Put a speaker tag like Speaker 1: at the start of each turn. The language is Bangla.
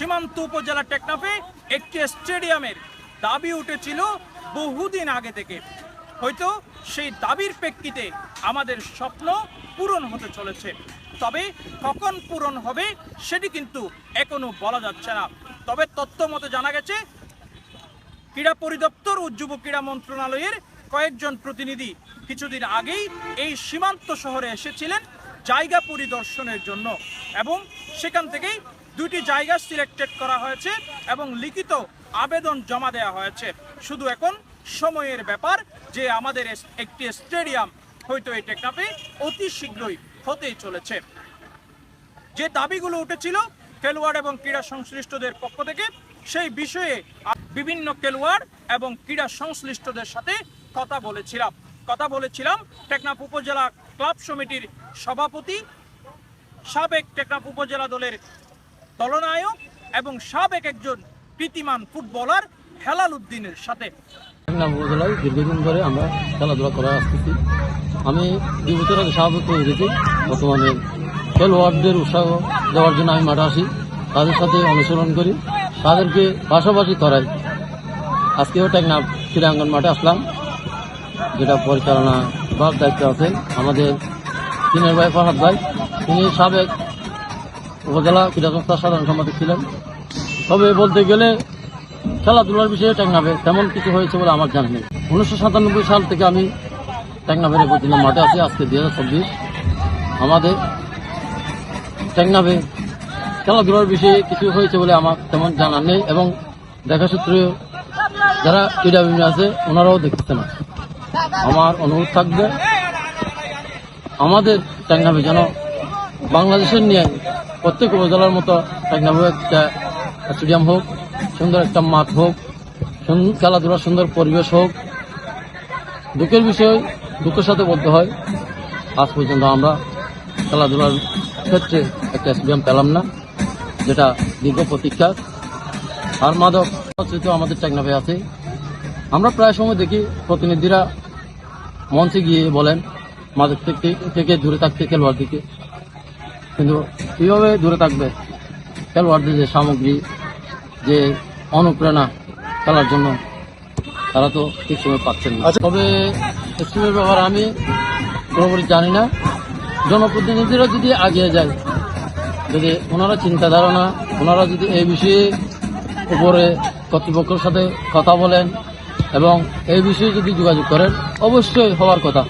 Speaker 1: সীমান্ত উপজেলা টেকনাফে একটি স্টেডিয়ামের দাবি উঠেছিল বহুদিন আগে থেকে। হয়তো সেই দাবির প্রেক্ষিতে আমাদের স্বপ্ন পূরণ হতে চলেছে। তবে কখন পূরণ হবে সেটি কিন্তু এখনও বলা যাচ্ছে না। তবে তথ্য মতে জানা গেছে, ক্রীড়া পরিদপ্তর ও যুব ক্রীড়া মন্ত্রণালয়ের কয়েকজন প্রতিনিধি কিছুদিন আগেই এই সীমান্ত শহরে এসেছিলেন জায়গা পরিদর্শনের জন্য এবং সেখান থেকেই দুটি জায়গা সিলেক্টেড করা হয়েছে এবং লিখিত আবেদন জমা দেওয়া হয়েছে। শুধু এখন সময়ের ব্যাপার যে আমাদের একটি স্টেডিয়াম হয়তো এই টেকনাফে অতি শীঘ্রই হতেই চলেছে। যে দাবিগুলো উঠেছিল খেলোয়াড় এবং ক্রীড়া সংশ্লিষ্টদের পক্ষ থেকে, সেই বিষয়ে বিভিন্ন খেলোয়াড় এবং ক্রীড়া সংশ্লিষ্টদের সাথে কথা বলেছিলাম। কথা বলেছিলাম টেকনাফ উপজেলা ক্লাব সমিতির সভাপতি, সাবেক টেকনাফ উপজেলা দলের দলনায়ক এবং সাবেক একজন কৃতিমান ফুটবলার হেলাল উদ্দিনের সাথে।
Speaker 2: দীর্ঘদিন ধরে আমরা খেলাধুলা করা আসতেছি আমি দুই বছর আগে সভাপতি হয়ে গেছি। বর্তমানে খেলোয়াড়দের উৎসাহ দেওয়ার জন্য আমি মাঠে আসি। তাদের সাথে অনুসরণ করি। তাদেরকে পাশাপাশি করাই আজকেও টেকনাফ ক্রীড়াঙ্গন মাঠে আসলাম। যেটা পরিচালনা বা দায়িত্ব আছেন আমাদের তিনের ভাই ফরহাদ ভাই। তিনি সাবেক উপজেলা ক্রীড়া সংস্থার সাধারণ সম্পাদক ছিলেন। তবে বলতে গেলে খেলাধুলার বিষয়ে টেকনাফে তেমন কিছু হয়েছে বলে আমার জানা নেই। উনিশশো সাতানব্বই সাল থেকে আমি টেকনাফের উপজেলা মাঠে আছি, আজকে দুই হাজার চব্বিশ আমাদের টেকনাফে খেলাধুলার বিষয়ে কিছু হয়েছে বলে আমার তেমন জানা নেই এবং দেখা সূত্রে যারা ক্রীড়াবিদ আছে, ওনারাও দেখতে না আমার অনুরোধ থাকবে, আমাদের টেকনাফে যেন বাংলাদেশের নিয়ে প্রত্যেক উপজেলার মতো একটা স্টেডিয়াম হোক, সুন্দর একটা মাঠ হোক খেলাধুলার সুন্দর পরিবেশ হোক। দুঃখের বিষয়, দুঃখের সাথে বলতে হয়, আজ পর্যন্ত আমরা খেলাধুলার ক্ষেত্রে একটা স্টেডিয়াম পেলাম না, যেটা দীর্ঘ প্রতীক্ষা আর মাদক আমাদের টেকনাফে আছে। আমরা প্রায় সময় দেখি প্রতিনিধিরা মঞ্চে গিয়ে বলেন, মাদক থেকে থেকে দূরে থাকতে খেলোয়াড় দিকে। কিন্তু কীভাবে দূরে থাকবে? খেলোয়াড়দের যে সামগ্রী যে অনুপ্রেরণা খেলার জন্য তারা তো ঠিক সময় পাচ্ছেন না। তবে স্কুলের ব্যাপারে আমি পুরোপুরি জানি না। জনপ্রতিনিধিরা যদি এগিয়ে যায় যদি ওনারা চিন্তা ধারণা ওনারা যদি এই বিষয়ে উপরে কর্তৃপক্ষের সাথে কথা বলেন এবং এই বিষয়ে যদি যোগাযোগ করেন অবশ্যই হওয়ার কথা।